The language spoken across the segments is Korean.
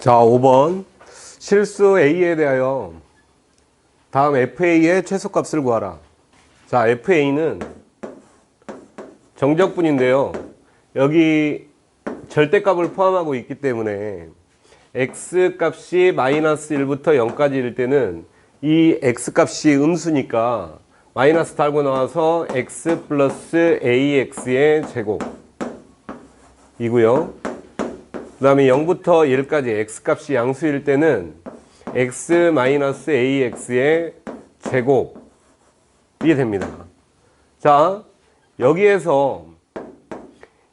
자, 5번. 실수 A에 대하여 다음 FA의 최소값을 구하라. 자, FA는 정적분인데요. 여기 절대값을 포함하고 있기 때문에 x 값이 마이너스 1부터 0까지 일 때는 이 x 값이 음수니까 마이너스 달고 나와서 x 플러스 ax의 제곱 이고요. 그 다음에 0부터 1까지 x 값이 양수일 때는 x 마이너스 ax의 제곱이 됩니다. 자, 여기에서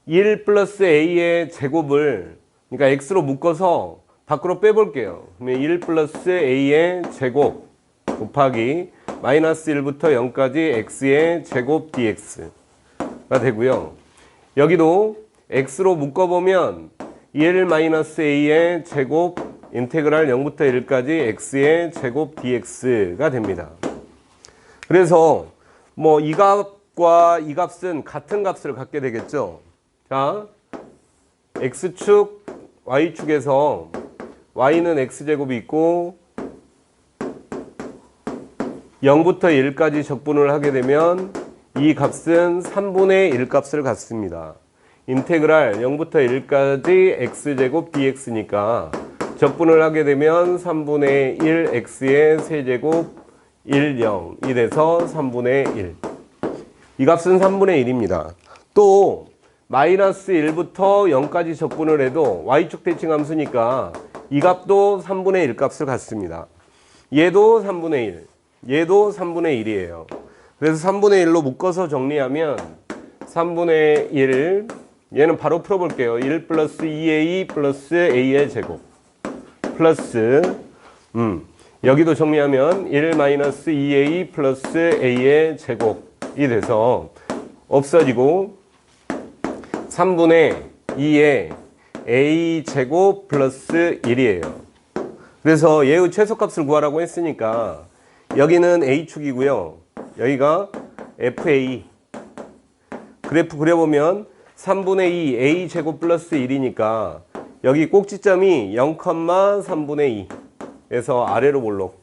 1 플러스 a의 제곱을 그러니까 x로 묶어서 밖으로 빼볼게요. 그러면 1 플러스 a의 제곱 곱하기 마이너스 1부터 0까지 x의 제곱 dx가 되고요. 여기도 x로 묶어보면 1 마이너스 a의 제곱 인테그랄 0부터 1까지 x의 제곱 dx가 됩니다. 그래서 뭐 이 값과 이 값은 같은 값을 갖게 되겠죠. 자, x축, y축에서 y는 x제곱이 있고 0부터 1까지 적분을 하게 되면 이 값은 3분의 1 값을 갖습니다. 인테그랄 0부터 1까지 x제곱 dx니까 적분을 하게 되면 3분의 1 x의 세제곱 1, 0이 돼서 3분의 1. 이 값은 3분의 1입니다. 또 마이너스 1부터 0까지 적분을 해도 y축 대칭 함수니까 이 값도 3분의 1 값을 갖습니다. 얘도 3분의 1, 얘도 3분의 1이에요. 그래서 3분의 1로 묶어서 정리하면 3분의 1, 얘는 바로 풀어볼게요. 1 플러스 2a 플러스 a의 제곱 플러스 음, 여기도 정리하면 1 마이너스 2a 플러스 a의 제곱이 돼서 없어지고 3분의 2의 a 제곱 플러스 1이에요. 그래서 얘의 최소값을 구하라고 했으니까 여기는 a축이고요. 여기가 fa 그래프 그려보면 3분의 2 a 제곱 플러스 1이니까 여기 꼭지점이 0,3분의 2에서 아래로 볼록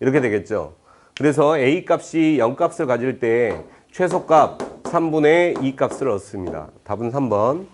이렇게 되겠죠. 그래서 a 값이 0 값을 가질 때 최소값 3분의 2 값을 얻습니다. 답은 3번.